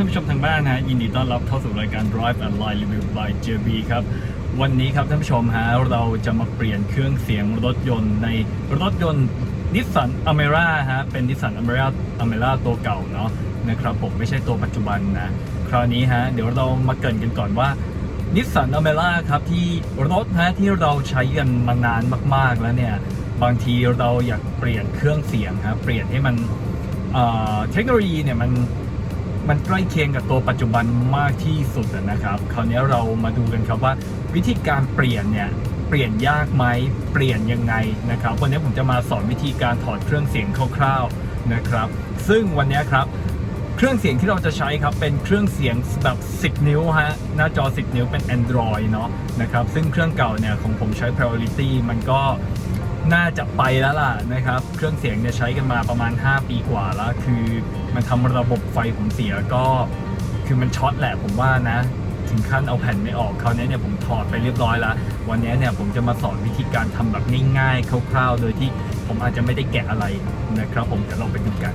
ท่านผู้ชมทางบ้านนะฮะยินดีต้อนรับเข้าสู่รายการ Drive and Line Review by JB ครับ วันนี้ครับท่านผู้ชมฮะเราจะมาเปลี่ยนเครื่องเสียงรถยนต์ในรถยนต์นิสสันอเมร่าฮะเป็นนิสสันอเมร่าอเมร่าตัวเก่าเนาะนะครับผมไม่ใช่ตัวปัจจุบันนะ คราวนี้ฮะเดี๋ยวเรามาเกรินกันก่อนว่านิสสันอเมร่าครับที่รถฮะที่เราใช้กันมานานมาก ๆแล้วเนี่ยบางทีเราอยากเปลี่ยนเครื่องเสียงครับเปลี่ยนให้มันเทคโนโลยีเนี่ยมัน มันใกล้เคียงกับตัวปัจจุบันมากที่สุดนะครับ คราวนี้เรามาดูกันครับว่า วิธีการเปลี่ยนเนี่ยเปลี่ยนยากไหมเปลี่ยนยังไงนะครับ วันนี้ผมจะมาสอนวิธีการถอดเครื่องเสียงคร่าวๆนะครับ ซึ่งวันนี้ครับเครื่องเสียงที่เราจะใช้ครับเป็นเครื่องเสียงแบบ 10 นิ้วฮะหน้าจอ 10 นิ้วเป็น Android เนาะนะครับซึ่งเครื่องเก่าเนี่ยของผมใช้ Priority มันก็ น่าจะไปแล้วล่ะนะครับ เครื่องเสียงเนี่ยใช้กันมาประมาณ 5 ปีกว่าแล้ว คือมันทำระบบไฟผมเสียก็คือมันช็อตแหละผมว่านะ ถึงขั้นเอาแผ่นไม่ออกคราวนี้เนี่ยผมถอดไปเรียบร้อยแล้ว วันนี้เนี่ยผมจะมาสอนวิธีการทำแบบง่ายๆคร่าวๆ โดยที่ผมอาจจะไม่ได้แกะอะไรนะครับ ผมเดี๋ยวเราไปดูกัน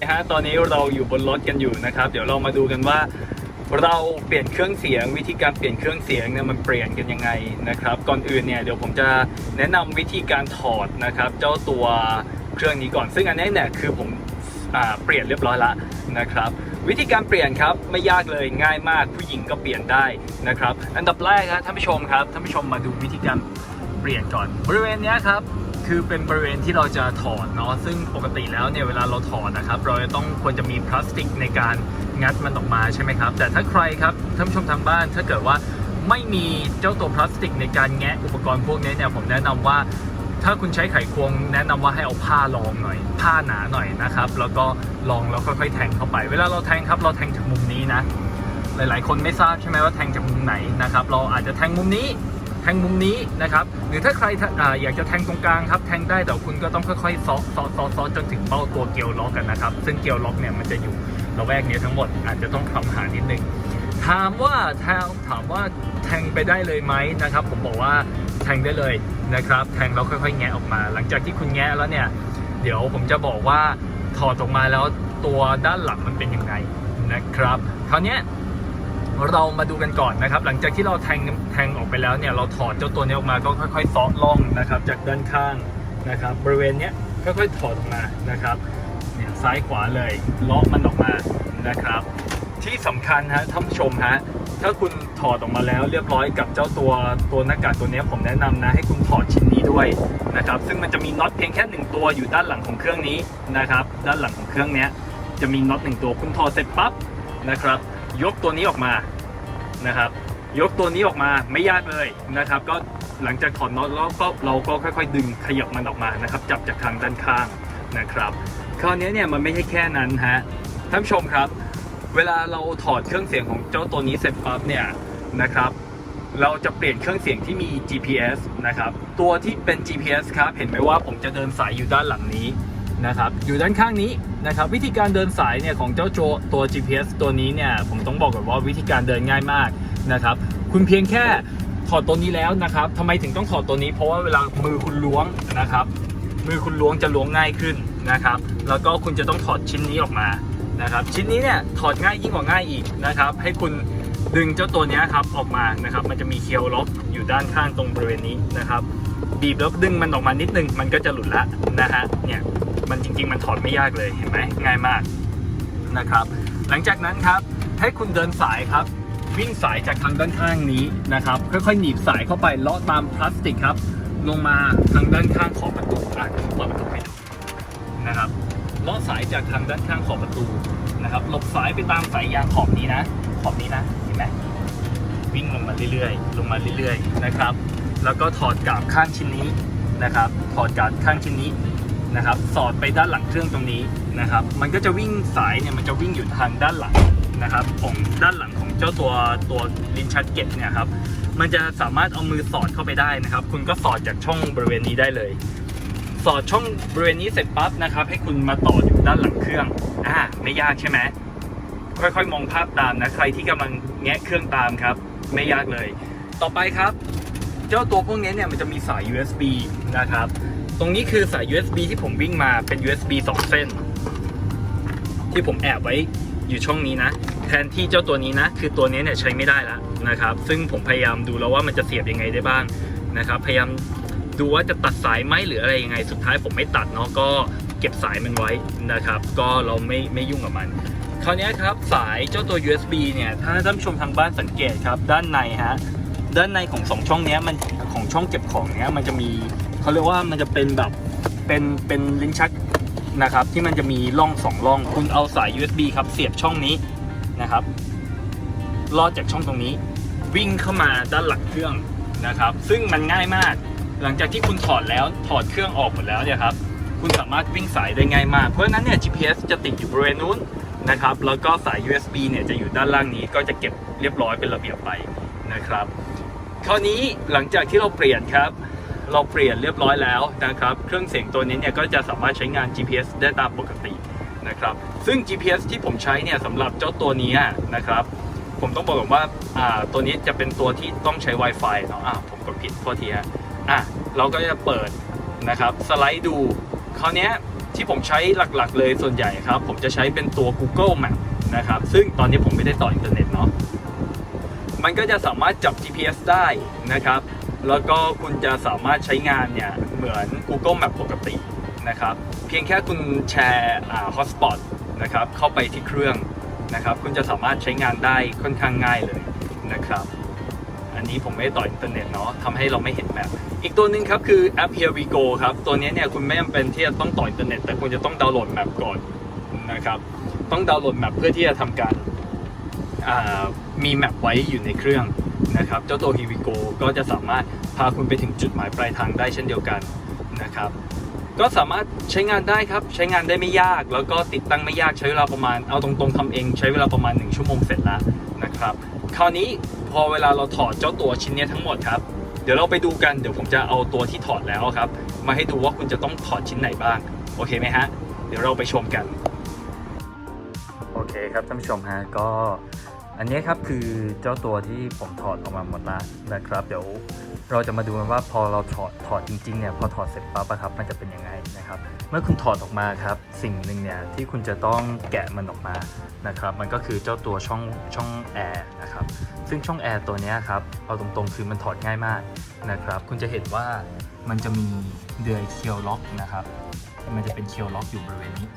นะฮะตอนนี้เราอยู่บนรถกันอยู่นะครับ เดี๋ยวเรามาดูกันว่า เราเปลี่ยนเครื่องเสียง วิธีการเปลี่ยนเครื่องเสียงเนี่ยมันเปลี่ยนกันยังไงนะครับ ก่อนอื่นเนี่ยเดี๋ยวผมจะแนะนำวิธีการถอดนะครับ เจ้าตัวเครื่องนี้ก่อน ซึ่งอันนี้เนี่ยคือผมอเปลี่ยนเรียบร้อยแล้วนะครับ วิธีการเปลี่ยนครับไม่ยากเลยง่ายมากผู้หญิงก็เปลี่ยนได้นะครับ อันดับแรกครับท่านผู้ชมครับท่านผู้ชมมาดูวิธีการเปลี่ยนก่อนบริเวณนี้ครับ คือเป็นบริเวณที่เราจะถอดเนาะซึ่งปกติแล้วเนี่ยเวลาเราถอดนะครับ เราจะต้องควรจะมีพลาสติกในการงัดมันออกมาใช่ไหมครับ แต่ถ้าใครครับท่านผู้ชมทางบ้านถ้าเกิดว่าไม่มีเจ้าตัวพลาสติกในการแงะอุปกรณ์พวกนี้เนี่ยผมแนะนำว่า ถ้าคุณใช้ไขควงแนะนำว่าให้เอาผ้ารองหน่อย ผ้าหนาหน่อยนะครับ แล้วก็ลองแล้วค่อยๆแทงเข้าไป เวลาเราแทงครับเราแทงจากมุมนี้นะหลายๆ คนไม่ทราบใช่ไหมว่าแทงจากมุมไหนนะครับ เราอาจจะแทงมุมนี้ แทงมุมนี้นะครับหรือถ้าใครออยากจะแทงตรงกลางครับแทงได้แต่คุณก็ต้องค่อยๆซอซอซอซอจนถึงเป้าตัวเกลียวล็อกกันนะครับ ซึ่งเกลียวล็อกเนี่ยมันจะอยู่ระแวกนี้ทั้งหมดอาจจะต้องทำหานิดนึงถามว่าแทงถามว่าแทงไปได้เลยไหมนะครับ ผมบอกว่าแทงได้เลยนะครับ แทงแล้วค่อยๆ แงะออกมา หลังจากที่คุณแงะแล้วเนี่ย เดี๋ยวผมจะบอกว่าถอดออกมาแล้วตัวด้านหลังมันเป็นยังไงนะครับคราวเนี้ย เรามาดูกันก่อนนะครับ หลังจากที่เราแทงแทงออกไปแล้วเนี่ยเราถอดเจ้าตัวนี้ออกมาก็ค่อยๆซอล่องนะครับ จากด้านข้างนะครับ บริเวณเนี้ยค่อยๆถอดออกมานะครับเนี่ยซ้ายขวาเลยเลาะมันออกมานะครับ ที่สำคัญฮะท่านผู้ชมฮะถ้าคุณถอดออกมาแล้วเรียบร้อยกับเจ้าตัวตัวหน้ากากตัวนี้ผมแนะนำนะให้คุณถอดชิ้นนี้ด้วยนะครับ ซึ่งมันจะมีน็อตเพียงแค่หนึ่งตัวอยู่ด้านหลังของเครื่องนี้นะครับ ด้านหลังของเครื่องเนี้ยจะมีน็อตหนึ่งตัวคุณถอดเสร็จปั๊บนะครับ ยกตัวนี้ออกมานะครับ ยกตัวนี้ออกมาไม่ยากเลยนะครับ ก็หลังจากถอดน็อตแล้วก็เราก็ค่อยๆ ดึงขยับมันออกมานะครับ จับจากทางด้านข้างนะครับ คราวนี้เนี่ยมันไม่ใช่แค่นั้นฮะท่านผู้ชมครับ เวลาเราถอดเครื่องเสียงของเจ้าตัวนี้เสร็จปั๊บเนี่ยนะครับเราจะเปลี่ยนเครื่องเสียงที่มี GPS นะครับ ตัวที่เป็น GPS ครับ เห็นไหมว่าผมจะเดินสายอยู่ด้านหลังนี้ นะครับอยู่ด้านข้างนี้นะครับวิธีการเดินสายเนี่ยของเจ้าโจตัว GPS ตัวนี้เนี่ยผมต้องบอกก่อนว่าวิธีการเดินง่ายมากนะครับคุณเพียงแค่ถอดตัวนี้แล้วนะครับทำไมถึงต้องถอดตัวนี้ เพราะว่าเวลามือคุณล้วงนะครับ มือคุณล้วงจะล้วงง่ายขึ้นนะครับ แล้วก็คุณจะต้องถอดชิ้นนี้ออกมานะครับ ชิ้นนี้เนี่ยถอดง่ายยิ่งกว่าง่ายอีกนะครับ ให้คุณดึงเจ้าตัวนี้ครับออกมานะครับ มันจะมีเคียวล็อกอยู่ด้านข้างตรงบริเวณนี้นะครับบีบแล้วดึงมันออกมานิดนึงมันก็จะหลุดละนะฮะเนี่ย มันจริง ๆ มันถอดไม่ยากเลยเห็นไหมง่ายมากนะครับ หลังจากนั้นครับให้คุณเดินสายครับ วิ่งสายจากทางด้านข้างนี้นะครับ ค่อยๆหนีบสายเข้าไปเลาะตามพลาสติกครับ ลงมาทางด้านข้างขอบประตูอะเปิดประตูให้ดูนะครับเลาะสายจากทางด้านข้างขอบประตูนะครับหลบสายไปตามสายยางขอบนี้นะ ขอบนี้นะเห็นไหมวิ่งลงมาเรื่อยๆ ลงมาเรื่อยๆนะครับ แล้วก็ถอดกาบข้างชิ้นนี้นะครับ ถอดกาบข้างชิ้นนี้ นะครับ สอดไปด้านหลังเครื่องตรงนี้นะครับ มันก็จะวิ่งสายเนี่ยมันจะวิ่งอยู่ทางด้านหลังนะครับของด้านหลังของเจ้าตัวตัวลิ้นชักเก็ตเนี่ยครับมันจะสามารถเอามือสอดเข้าไปได้นะครับ คุณก็สอดจากช่องบริเวณนี้ได้เลย สอดช่องบริเวณนี้เสร็จปั๊บนะครับ ให้คุณมาต่ออยู่ด้านหลังเครื่องอ่าไม่ยากใช่ไหมค่อยๆ มองภาพตามนะใครที่กำลังแงะเครื่องตามครับ ไม่ยากเลย ต่อไปครับ จ้าตัวพวกนี้เนี่ยมันจะมีสาย USB นะครับ ตรงนี้คือสาย USB ที่ผมวิ่งมาเป็น USB 2 เส้น ที่ผมแอบไว้อยู่ช่องนี้นะ แทนที่เจ้าตัวนี้นะ คือตัวนี้เนี่ยใช้ไม่ได้แล้วนะครับ ซึ่งผมพยายามดูแล้วว่ามันจะเสียบยังไงได้บ้างนะครับ พยายามดูว่าจะตัดสายไหมหรืออะไรยังไง สุดท้ายผมไม่ตัดเนาะก็เก็บสายมันไว้นะครับ ก็เราไม่ไม่ยุ่งกับมันคราวนี้ครับสายเจ้าตัว USB เนี่ยถ้าท่านผู้ชมทางบ้านสังเกตครับด้านในฮะ ด้านในของสองช่องเนี้ยมันของช่องเก็บของเนี้ยมันจะมีเขาเรียกว่ามันจะเป็นแบบเป็นเป็นลิ้นชักนะครับที่มันจะมีร่องสองร่อง คุณเอาสาย USB ครับเสียบช่องนี้นะครับลอดจากช่องตรงนี้ วิ่งเข้ามาด้านหลังเครื่องนะครับ ซึ่งมันง่ายมาก หลังจากที่คุณถอดแล้วถอดเครื่องออกหมดแล้วเนี่ยครับคุณสามารถวิ่งสายได้ง่ายมาก เพราะฉะนั้นเนี่ย GPS จะติดอยู่บริเวณนู้นนะครับแล้วก็สาย USB เนี่ยจะอยู่ด้านล่างนี้ก็จะเก็บเรียบร้อยเป็นระเบียบไปนะครับ คราวนี้หลังจากที่เราเปลี่ยนครับ เราเปลี่ยนเรียบร้อยแล้วนะครับ เครื่องเสียงตัวนี้เนี่ยก็จะสามารถใช้งาน GPS ได้ตามปกตินะครับ ซึ่ง GPS ที่ผมใช้เนี่ยสำหรับเจ้าตัวนี้นะครับ ผมต้องบอกก่อนว่าอ่าตัวนี้จะเป็นตัวที่ต้องใช้ Wi-Fi เนาะอ่าผมกดผิดโทษทีฮะอะเราก็จะเปิดนะครับสไลด์ดูคราวนี้ที่ผมใช้หลักๆ เลยส่วนใหญ่ครับ ผมจะใช้เป็นตัว Google Map นะครับ ซึ่งตอนนี้ผมไม่ได้ต่ออินเทอร์เน็ตเนาะ มันก็จะสามารถจับ GPS ได้นะครับ แล้วก็คุณจะสามารถใช้งานเนี่ยเหมือน Google Map ปกตินะครับ เพียงแค่คุณแชร์ฮอ่า hotspot นะครับเข้าไปที่เครื่องนะครับ คุณจะสามารถใช้งานได้ค่อนข้างง่ายเลยนะครับ อันนี้ผมไม่ต่ออินเทอร์เน็ตเนาะทำให้เราไม่เห็นแมปอีกตัวหนึ่งครับคือแอป Here We Go ครับ ตัวนี้เนี่ยคุณไม่จำเป็นที่จะต้องต่ออินเทอร์เน็ตแต่คุณจะต้องดาวน์โหลดแมปก่อนนะครับ ต้องดาวน์โหลดแมปเพื่อที่จะทำการ มีแมปไว้อยู่ในเครื่องนะครับ เจ้าตัว Here We Go ก็จะสามารถพาคุณไปถึงจุดหมายปลายทางได้เช่นเดียวกันนะครับ ก็สามารถใช้งานได้ครับ ใช้งานได้ไม่ยาก แล้วก็ติดตั้งไม่ยากใช้เวลาประมาณเอาตรงๆทำเองใช้เวลาประมาณ 1 ชั่วโมงเสร็จแล้วนะครับ คราวนี้พอเวลาเราถอดเจ้าตัวชิ้นนี้ทั้งหมดครับเดี๋ยวเราไปดูกันเดี๋ยวผมจะเอาตัวที่ถอดแล้วครับ มาให้ดูว่าคุณจะต้องถอดชิ้นไหนบ้าง โอเคไหมฮะ เดี๋ยวเราไปชมกัน โอเคครับท่านผู้ชมฮะก็ อันนี้ครับคือเจ้าตัวที่ผมถอดออกมาหมดแล้วนะครับ เดี๋ยวเราจะมาดูกันว่าพอเราถอดถอดจริงๆเนี่ยพอถอดเสร็จปั๊บอะครับมันจะเป็นยังไงนะครับ เมื่อคุณถอดออกมาครับ สิ่งหนึ่งเนี่ยที่คุณจะต้องแกะมันออกมานะครับ มันก็คือเจ้าตัวช่องช่องแอร์นะครับซึ่งช่องแอร์ตัวนี้ครับเอาตรงๆคือมันถอดง่ายมากนะครับ คุณจะเห็นว่ามันจะมีเดือยเคียวล็อกนะครับมันจะเป็นเคียวล็อกอยู่บริเวณนี้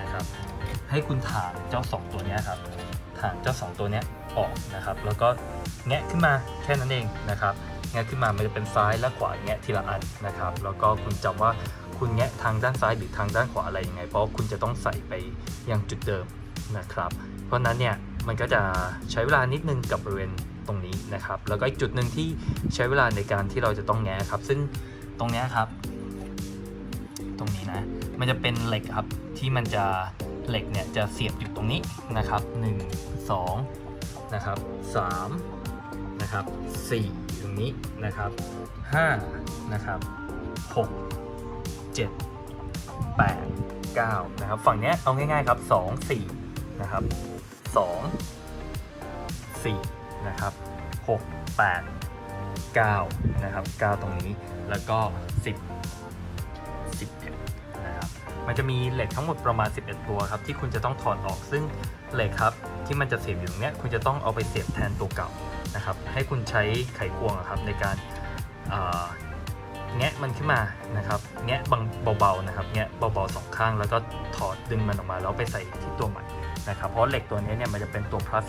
นะครับ ให้คุณถางเจ้า2ตัวนี้ครับ ถางเจ้า 2 ตัวนี้ออกนะครับ แล้วก็แงะขึ้นมาแค่นั้นเองนะครับแงะขึ้นมามันจะเป็นซ้ายและขวาแงะทีละอันนะครับ แล้วก็คุณจำว่าคุณแงะทางด้านซ้ายหรือทางด้านขวาอะไรยังไง เพราะคุณจะต้องใส่ไปยังจุดเดิมนะครับ เพราะนั้นเนี่ยมันก็จะใช้เวลานิดนึงกับบริเวณตรงนี้นะครับ แล้วก็อีกจุดหนึ่งที่ใช้เวลาในการที่เราจะต้องแงะครับ ซึ่งตรงนี้ครับ รงนี้นะ มันจะเป็นเหล็กครับที่มันจะเหล็กเนี่ยจะเสียบอยู่ตรงนี้นะครับ 1 2นะครับ3นะครับ4ตรงนี้นะครับ5นะครับ6 7 8 9นะครับฝั่งเนี้ยเอาง่ายๆครับ 2 4นะครับ2 4นะครับ6 8 9นะครับ9ตรงนี้แล้วก็ มันจะมีเหล็กทั้งหมดประมาณ 11 ตัวครับที่คุณจะต้องถอดออกซึ่งเหล็กครับที่มันจะเสียบอยู่ตรงเนี้ยคุณจะต้องเอาไปเสียบแทนตัวเก่านะครับให้คุณใช้ไขควงครับในการแงะมันขึ้นมานะครับแงะบาเบาๆนะครับแงะเบาๆสองข้าง แล้วก็ถอดดึงมันออกมาแล้วไปใส่ที่ตัวใหม่นะครับเพราะเหล็กตัวนี้เนี่ยมันจะเป็นตัวพลาส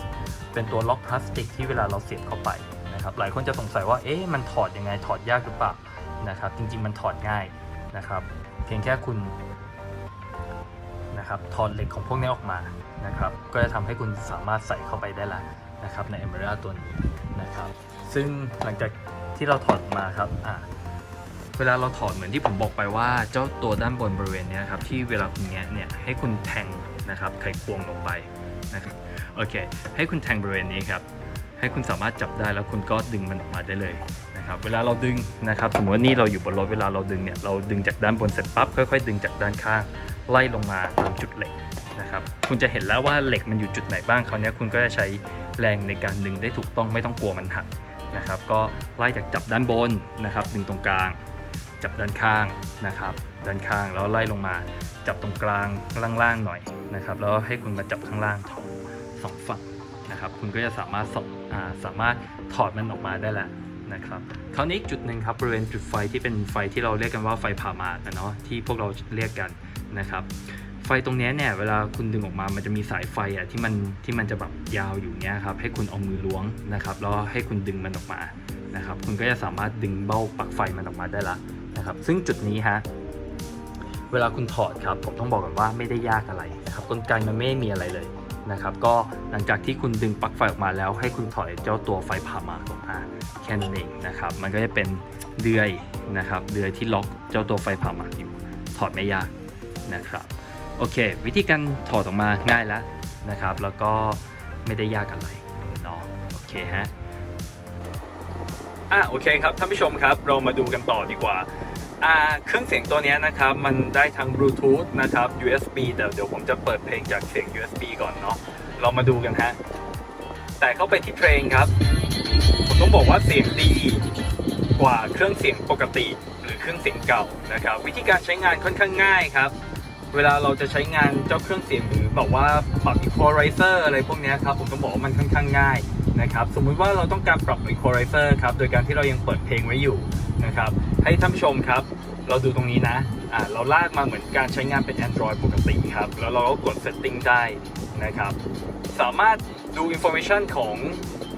เป็นตัวล็อกพลาสติกที่เวลาเราเสียบเข้าไปนะครับหลายคนจะสงสัยว่าเอ๊ะมันถอดยังไงถอดยากหรือเปล่านะครับจริงๆมันถอดง่ายนะครับเพียงแค่คุณ นะครับถอดเหล็กของพวกนี้ออกมานะครับก็จะทำให้คุณสามารถใส่เข้าไปได้แล้วนะครับใน e m e r a ตัวนี้นะครับซึ่งหลังจากที่เราถอดมาครับอ่าเวลาเราถอดเหมือนที่ผมบอกไปว่าเจ้าตัวด้านบนบริเวณนี้ครับที่เวลาคุณแงะเนี่ยให้คุณแทงนะครับไขควงลงไปนะครับโอเค ให้คุณแทงบริเวณนี้ครับให้คุณสามารถจับได้แล้วคุณก็ดึงมันออกมาได้เลยนะครับเวลาเราดึงนะครับสมมติว่านี่เราอยู่บนรถเวลาเราดึงเนี่ยเราดึงจากด้านบนเสร็จปั๊บค่อยๆ ดึงจากด้านข้าง ไล่ลงมาตามจุดเหล็กนะครับคุณจะเห็นแล้วว่าเหล็กมันอยู่จุดไหนบ้างคราวนี้คุณก็จะใช้แรงในการดึงได้ถูกต้องไม่ต้องกลัวมันหักนะครับก็ไล่จากจับด้านบนนะครับดึงตรงกลาง จับด้านข้างนะครับด้านข้างแล้วไล่ลงมา จับตรงกลางล่างๆหน่อยนะครับแล้วให้คุณมาจับข้างล่างถอดสองฝั่งนะครับคุณก็จะสามารถสอาสามารถถอดมันออกมาได้แล้วนะครับคราวนี้อีกจุดหนึ่งครับบริเวณจุดไฟที่เป็นไฟที่เราเรียกกันว่าไฟผ่ามาดนะเนาะที่พวกเราเรียกกัน นะครับไฟตรงนี้เนี่ยเวลาคุณดึงออกมา มันจะมีสายไฟอะที่มันที่มันจะแบบยาวอยู่เนี้ยครับให้คุณเอามือล้วงนะครับแล้วให้คุณดึงมันออกมานะครับคุณก็จะสามารถดึงเบ้าปลั๊กไฟมันออกมาได้ละนะครับซึ่งจุดนี้ฮะเวลาคุณถอดครับผมต้องบอกก่อนว่าไม่ได้ยากอะไรนะครับกลไกมันไม่มีอะไรเลยนะครับก็หลังจากที่คุณดึงปลั๊กไฟออกมาแล้ว ให้คุณถอดเจ้าตัวไฟผ่ามาออกมาแค่นั้นเองนะครับมันก็จะเป็นเดือยนะครับเดือยที่ล็อกเจ้าตัวไฟผ่ามาอยู่ถอดไม่ยาก นะครับโอเค วิธีการถอดออกมาง่ายแล้วนะครับ แล้วก็ไม่ได้ยากอะไรเนาะโอเคฮะอะโอเคครับท่านผู้ชมครับ เรามาดูกันต่อดีกว่าอ่าเครื่องเสียงตัวนี้นะครับ มันได้ทั้งบลูทูธนะครับ USB แต่เดี๋ยวผมจะเปิดเพลงจากเสียง USB ก่อนเนาะเรามาดูกันฮะแต่เข้าไปที่เพลงครับ ผมต้องบอกว่าเสียงดีกว่าเครื่องเสียงปกติ หรือเครื่องเสียงเก่านะครับ วิธีการใช้งานค่อนข้างง่ายครับ เวลาเราจะใช้งานเจ้าเครื่องเสียงหรือแบบว่าปรับ equalizer อะไรพวกนี้ครับผมต้องบอกว่ามันค่อนข้างง่ายนะครับสมมุติว่าเราต้องการปรับ equalizer ครับโดยการที่เรายังเปิดเพลงไว้อยู่นะครับให้ท่านผู้ชมครับ เราดูตรงนี้นะอ่าเราลากมาเหมือนการใช้งานเป็น Android ปกติครับแล้วเราก็กด setting ได้นะครับสามารถดู information ของ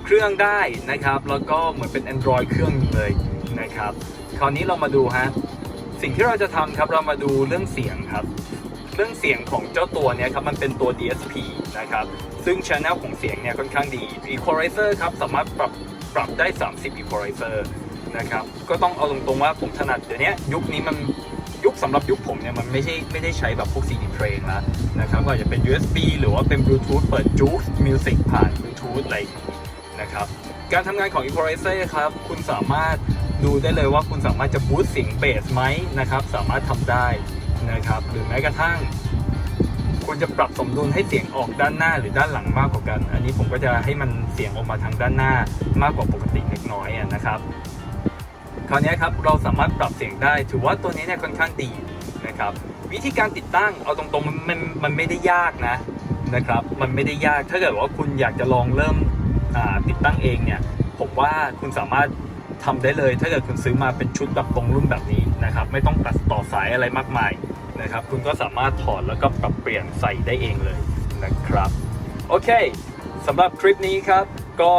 เครื่องได้นะครับแล้วก็เหมือนเป็น Android เครื่องหนึ่งเลยนะครับคราวนี้เรามาดูฮะสิ่งที่เราจะทำครับเรามาดูเรื่องเสียงครับ รื่องเสียงของเจ้าตัวเนี้ยครับมันเป็นตัว DSP นะครับ ซึ่ง channel ของเสียงเนี่ยค่อนข้างดี equalizer ครับสามารถปรับปรับได้ 30 equalizer นะครับ ก็ต้องเอาตรงๆว่าผมถนัดเดี๋ยวนี้ยุคนี้มันยุคสำหรับยุคผมเนี่ยมันไม่ใช่ไม่ได้ใช้แบบพวก CD เพลงล้วนะครับก็อาจจะเป็น USB หรือว่าเป็น Bluetooth เปิด Juice Music ผ่าน Bluetooth อะไรอย่างนี้นะครับ การทำงานของ equalizer ครับคุณสามารถดูได้เลยว่าคุณสามารถจะบูสต์เสียงเบสไหมนะครับ สามารถทำได้ นะครับ หรือแม้กระทั่งคุณจะปรับสมดุลให้เสียงออกด้านหน้าหรือด้านหลังมากกว่ากัน อันนี้ผมก็จะให้มันเสียงออกมาทางด้านหน้ามากกว่าปกติเล็กน้อยนะครับ คราวนี้ครับเราสามารถปรับเสียงได้ ถือว่าตัวนี้เนี่ยค่อนข้างดีนะครับ วิธีการติดตั้งเอาตรงๆมันมันไม่ได้ยากนะนะครับ มันไม่ได้ยากถ้าเกิดว่าคุณอยากจะลองเริ่มติดตั้งเองเนี่ยผมว่าคุณสามารถ ทำได้เลย ถ้าเกิดคุณซื้อมาเป็นชุดแบบตรงรุ่นแบบนี้นะครับ ไม่ต้องตัดต่อสายอะไรมากมายนะครับ คุณก็สามารถถอดแล้วก็ปรับเปลี่ยนใส่ได้เองเลยนะครับ โอเคสำหรับคลิปนี้ครับ ก็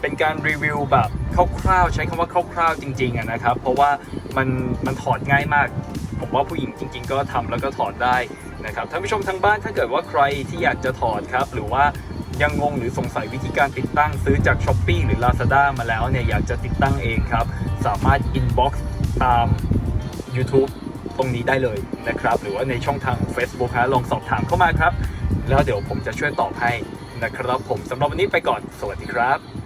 เป็นการรีวิวแบบคร่าวๆ ใช้คำว่าคร่าวๆจริงๆนะครับ เพราะว่ามันมันถอดง่ายมาก ผมว่าผู้หญิงจริง ๆ ก็ทำแล้วก็ถอดได้นะครับท่านผู้ชมทางบ้านถ้าเกิดว่าใครที่อยากจะถอดครับ หรือว่า ยังงงหรือสงสัยวิธีการติดตั้งซื้อจาก s h อ p e e หรือ Lazada มาแล้วเนี่ยอยากจะติดตั้งเองครับ สามารถ inbox ตาม YouTube ตรงนี้ได้เลยนะครับ หรือว่าในช่องทาง Facebook ฮะลองสอบถามเข้ามาครับ แล้วเดี๋ยวผมจะช่วยตอบให้นะครับผมสำหรับวันนี้ไปก่อน สวัสดีครับ